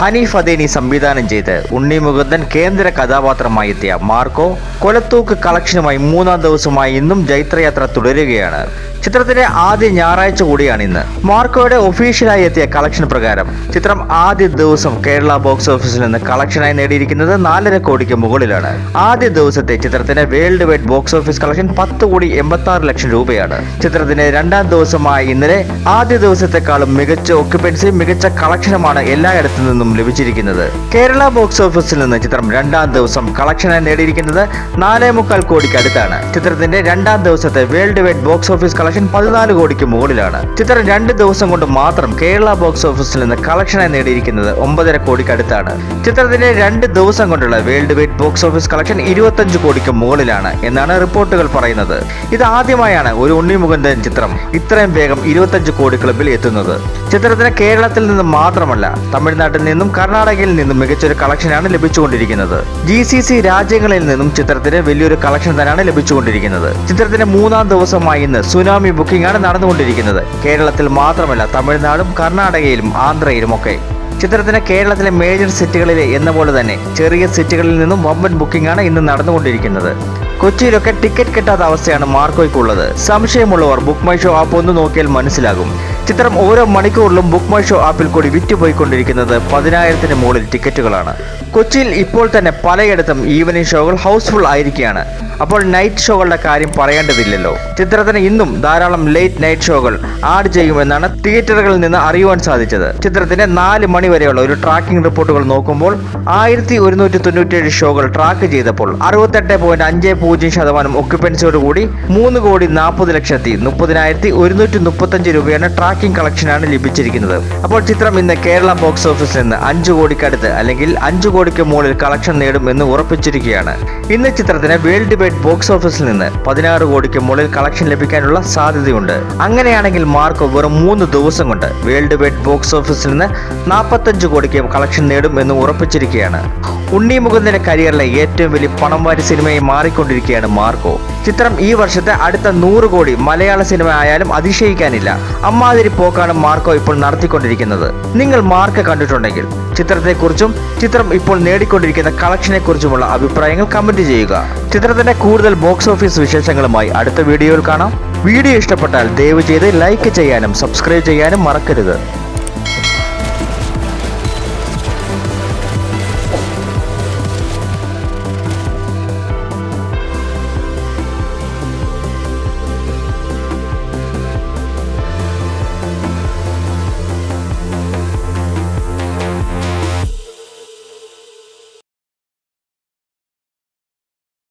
ഹനീഫ് അദേനി സംവിധാനം ചെയ്ത് ഉണ്ണി മുകുന്ദൻ കേന്ദ്ര കഥാപാത്രമായി എത്തിയ മാർക്കോ കൊലത്തൂക്ക് കളക്ഷനുമായി മൂന്നാം ദിവസമായി ഇന്നും ജൈത്രയാത്ര തുടരുകയാണ്. ചിത്രത്തിന്റെ ആദ്യ ഞായറാഴ്ച കൂടിയാണ് ഇന്ന്. മാർക്കോയുടെ ഒഫീഷ്യലായി എത്തിയ കളക്ഷൻ പ്രകാരം ചിത്രം ആദ്യ ദിവസം കേരള ബോക്സ് ഓഫീസിൽ നിന്ന് കളക്ഷനായി നേടിയിരിക്കുന്നത് നാലര കോടിക്ക് മുകളിലാണ്. ആദ്യ ദിവസത്തെ ചിത്രത്തിന്റെ world wide box office collection പത്ത് കോടി എൺപത്തി ആറ് ലക്ഷം രൂപയാണ്. ചിത്രത്തിന്റെ രണ്ടാം ദിവസമായ ഇന്നലെ ആദ്യ ദിവസത്തെക്കാളും മികച്ച ഒക്യുപ്പൻസി മികച്ച കളക്ഷനുമാണ് എല്ലായിടത്തു നിന്നും ലഭിച്ചിരിക്കുന്നത്. കേരള ബോക്സ് ഓഫീസിൽ നിന്ന് ചിത്രം രണ്ടാം ദിവസം കളക്ഷനായി നേടിയിരിക്കുന്നത് നാലേ മുക്കാൽ കോടിക്ക് അടുത്താണ്. ചിത്രത്തിന്റെ രണ്ടാം ദിവസത്തെ world wide box office collection പതിനാല് കോടിക്ക് മുകളിലാണ്. ചിത്രം രണ്ട് ദിവസം കൊണ്ട് മാത്രം കേരള ബോക്സ് ഓഫീസിൽ നിന്ന് കളക്ഷനായി നേടിയിരിക്കുന്നത് ഒമ്പതര കോടിക്ക് അടുത്താണ്. ചിത്രത്തിന്റെ രണ്ട് ദിവസം കൊണ്ടുള്ള world wide box office collection ഇരുപത്തഞ്ച് കോടിക്ക് മുകളിലാണ് എന്നാണ് റിപ്പോർട്ടുകൾ പറയുന്നത്. ഇത് ആദ്യമായാണ് ഒരു ഉണ്ണി മുകുന്ദൻ ചിത്രം ഇത്രയും വേഗം ഇരുപത്തഞ്ച് കോടി ക്ലബിൽ എത്തുന്നത്. ചിത്രത്തിന് കേരളത്തിൽ നിന്ന് മാത്രമല്ല തമിഴ്നാട്ടിൽ നിന്നും കർണാടകയിൽ നിന്നും മികച്ചൊരു കളക്ഷനാണ് ലഭിച്ചുകൊണ്ടിരിക്കുന്നത്. ജി സി സി രാജ്യങ്ങളിൽ നിന്നും ചിത്രത്തിന് വലിയൊരു കളക്ഷൻ തന്നെയാണ് ലഭിച്ചുകൊണ്ടിരിക്കുന്നത്. ചിത്രത്തിന്റെ മൂന്നാം ദിവസമായി ഇന്ന് സുനാമി ബുക്കിംഗ് ബുക്കിംഗാണ് നടന്നുകൊണ്ടിരിക്കുന്നത്. കേരളത്തിൽ മാത്രമല്ല തമിഴ്നാടും കർണാടകയിലും ആന്ധ്രയിലുമൊക്കെ. ചിത്രത്തിന് കേരളത്തിലെ മേജർ സിറ്റികളിലെ എന്ന പോലെ തന്നെ ചെറിയ സിറ്റികളിൽ നിന്നും വമ്പൻ ബുക്കിംഗാണ് ഇന്ന് നടന്നുകൊണ്ടിരിക്കുന്നത്. കൊച്ചിയിലൊക്കെ ടിക്കറ്റ് കിട്ടാത്ത അവസ്ഥയാണ് മാർക്കോയ്ക്കുള്ളത്. സംശയമുള്ളവർ ബുക്ക് മൈ ഷോ ആപ്പ് ഒന്ന് നോക്കിയാൽ മനസ്സിലാകും. ചിത്രം ഓരോ മണിക്കൂറിലും ബുക്ക് മൈ ഷോ ആപ്പിൽ കൂടി വിറ്റുപോയിക്കൊണ്ടിരിക്കുന്നത് പതിനായിരത്തിന് മുകളിൽ ടിക്കറ്റുകളാണ്. കൊച്ചിയിൽ ഇപ്പോൾ തന്നെ പലയിടത്തും ഈവനിങ് ഷോകൾ ഹൗസ്ഫുൾ ആയിരിക്കുകയാണ്. അപ്പോൾ നൈറ്റ് ഷോകളുടെ കാര്യം പറയേണ്ടതില്ലല്ലോ. ചിത്രത്തിന് ഇന്നും ധാരാളം ലേറ്റ് നൈറ്റ് ഷോകൾ ആഡ് ചെയ്യുമെന്നാണ് തിയേറ്ററുകളിൽ നിന്ന് അറിയുവാൻ സാധിച്ചത്. ചിത്രത്തിന്റെ നാല് മണി വരെയുള്ള ഒരു ട്രാക്കിംഗ് റിപ്പോർട്ടുകൾ നോക്കുമ്പോൾ ആയിരത്തി ഒരുന്നൂറ്റി തൊണ്ണൂറ്റിയേഴ് ഷോകൾ ട്രാക്ക് ചെയ്തപ്പോൾ അറുപത്തെട്ട് പോയിന്റ് അഞ്ച് പൂജ്യം ശതമാനം ഒക്യുപ്പൻസിയോടുകൂടി മൂന്ന് കോടി നാൽപ്പത് ലക്ഷത്തി മുപ്പതിനായിരത്തി ഒരുന്നൂറ്റി മുപ്പത്തഞ്ച് രൂപയാണ് ട്രാക്കിംഗ് കളക്ഷനാണ് ലഭിച്ചിരിക്കുന്നത്. അപ്പോൾ ചിത്രം ഇന്ന് കേരള ബോക്സ് ഓഫീസിൽ നിന്ന് അഞ്ച് കോടിക്കടുത്ത് അല്ലെങ്കിൽ അഞ്ച് കോടിക്ക് മുകളിൽ കളക്ഷൻ നേടും എന്ന് ഉറപ്പിച്ചിരിക്കുകയാണ്. ഇന്ന് ചിത്രത്തിന് വേൾഡ് വൈഡ് ബോക്സ് ഓഫീസിൽ നിന്ന് പതിനാറ് കോടിക്ക് മുകളിൽ കളക്ഷൻ ലഭിക്കാനുള്ള സാധ്യതയുണ്ട്. അങ്ങനെയാണെങ്കിൽ മാർക്കോ വെറും മൂന്ന് ദിവസം കൊണ്ട് വേൾഡ് വൈഡ് ബോക്സ് ഓഫീസിൽ നിന്ന് നാൽപ്പത്തഞ്ച് കോടിക്ക് കളക്ഷൻ നേടും എന്ന് ഉറപ്പിച്ചിരിക്കുകയാണ്. ഉണ്ണി മുകുന്ദന്റെ കരിയറിലെ ഏറ്റവും വലിയ പണം വാരി സിനിമയായി മാറിക്കൊണ്ടിരിക്കുകയാണ് മാർക്കോ. ചിത്രം ഈ വർഷത്തെ അടുത്ത നൂറ് കോടി മലയാള സിനിമ ആയാലും അതിശയിക്കാനില്ല. അമ്മാതിരി പോക്കാണ് മാർക്കോ ഇപ്പോൾ നടത്തിക്കൊണ്ടിരിക്കുന്നത്. നിങ്ങൾ മാർക്ക് കണ്ടിട്ടുണ്ടെങ്കിൽ ചിത്രത്തെക്കുറിച്ചും ചിത്രം ഇപ്പോൾ നേടിക്കൊണ്ടിരിക്കുന്ന കളക്ഷനെ കുറിച്ചുമുള്ള അഭിപ്രായങ്ങൾ കമന്റ് ചെയ്യുക. ചിത്രത്തിന്റെ കൂടുതൽ ബോക്സ് ഓഫീസ് വിശേഷങ്ങളുമായി അടുത്ത വീഡിയോയിൽ കാണാം. വീഡിയോ ഇഷ്ടപ്പെട്ടാൽ ദയവ് ചെയ്ത് ലൈക്ക് ചെയ്യാനും സബ്സ്ക്രൈബ് ചെയ്യാനും മറക്കരുത്.